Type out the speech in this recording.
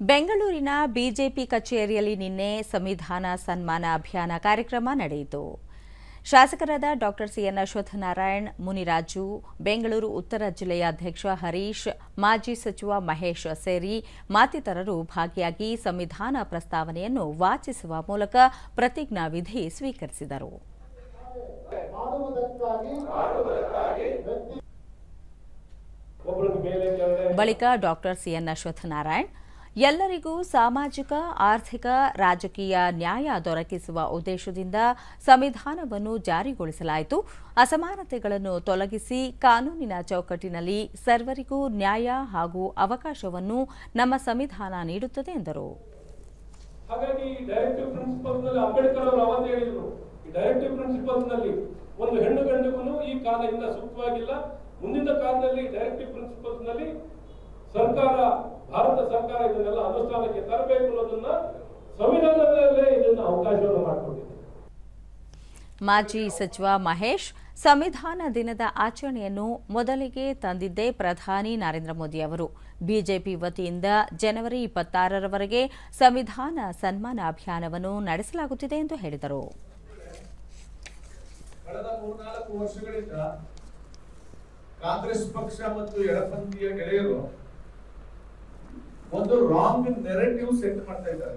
ಬೆಂಗಳೂರಿನ ಬಿಜೆಪಿ ಕಚೇರಿಯಲ್ಲಿ ನಿನ್ನೆ ಸಂವಿಧಾನ ಸನ್ಮಾನ ಅಭಿಯಾನ ಕಾರ್ಯಕ್ರಮ ನಡೆಯಿತು. ಶಾಸಕರಾದ ಡಾಕ್ಟರ್ ಸಿಎನ್ ಅಶ್ವತ್ಥನಾರಾಯಣ್, ಮುನಿರಾಜು, ಬೆಂಗಳೂರು ಉತ್ತರ ಜಿಲ್ಲೆಯ ಅಧ್ಯಕ್ಷ ಹರೀಶ್, ಮಾಜಿ ಸಚಿವ ಮಹೇಶ್ ಸೇರಿ ಮತ್ತಿತರರು ಭಾಗಿಯಾಗಿ ಸಂವಿಧಾನ ಪ್ರಸ್ತಾವನೆಯನ್ನು ವಾಚಿಸುವ ಮೂಲಕ ಪ್ರತಿಜ್ಞಾವಿಧಿ ಸ್ವೀಕರಿಸಿದರು. ಬಳಿಕ ಡಾಕ್ಟರ್ ಸಿಎನ್ ಅಶ್ವತ್ಥನಾರಾಯಣ್ ಎಲ್ಲರಿಗೂ ಸಾಮಾಜಿಕ, ಆರ್ಥಿಕ, ರಾಜಕೀಯ ನ್ಯಾಯ ದೊರಕಿಸುವ ಉದ್ದೇಶದಿಂದ ಸಂವಿಧಾನವನ್ನು ಜಾರಿಗೊಳಿಸಲಾಯಿತು. ಅಸಮಾನತೆಗಳನ್ನು ತೊಲಗಿಸಿ ಕಾನೂನಿನ ಚೌಕಟ್ಟಿನಲ್ಲಿ ಸರ್ವರಿಗೂ ನ್ಯಾಯ ಹಾಗೂ ಅವಕಾಶವನ್ನು ನಮ್ಮ ಸಂವಿಧಾನ ನೀಡುತ್ತದೆ ಎಂದರು. ಒಂದು ಹೆಣ್ಣು ಗಂಡಿಗೂ ಈ ಕಾಲದಿಂದ ಸೂಕ್ತವಾಗಿಲ್ಲ. ಮುಂದಿನ ಕಾಲದಲ್ಲಿ ಡೈರೆಕ್ಟಿವ್ ಪ್ರಿನ್ಸಿಪಲ್ಸ್ನಲ್ಲಿ ಸರ್ಕಾರ ಭಾರತ ಸರ್ಕಾರ ಇದನ್ನೆಲ್ಲ ಅನುಷ್ಠಾನಕ್ಕೆ ತರಬೇಕು ಅನ್ನೋದನ್ನ ಸಂವಿಧಾನದಲ್ಲೇ ಇದನ್ನ ಅವಕಾಶವನ್ನು ಮಾಡಿಕೊಟ್ಟಿದೆ ಮಾಜಿ ಸಚಿವ ಮಹೇಶ್ ಸಂವಿಧಾನ ದಿನದ ಆಚರಣೆಯನ್ನು ಮೊದಲಿಗೆ ತಂದಿದ್ದೇ ಪ್ರಧಾನಿ ನರೇಂದ್ರ ಮೋದಿ ಅವರು. ಬಿಜೆಪಿ ವತಿಯಿಂದ ಜನವರಿ ಇಪ್ಪತ್ತಾರರವರೆಗೆ ಸಂವಿಧಾನ ಸನ್ಮಾನ ಅಭಿಯಾನವನ್ನು ನಡೆಸಲಾಗುತ್ತಿದೆ ಎಂದು ಹೇಳಿದರು. ಕಳೆದ ಮೂರ್ನಾಲ್ಕು ವರ್ಷಗಳಿಂದ ಕಾಂಗ್ರೆಸ್ ಪಕ್ಷ ಮತ್ತು ಎಡಪಂಥೀಯ ಗೆಳೆಯರು ಒಂದು ರಾಂಗ್ ನೆರೆಟಿವ್ ಸೆಟ್ ಮಾಡ್ತಾ ಇದ್ದಾರೆ.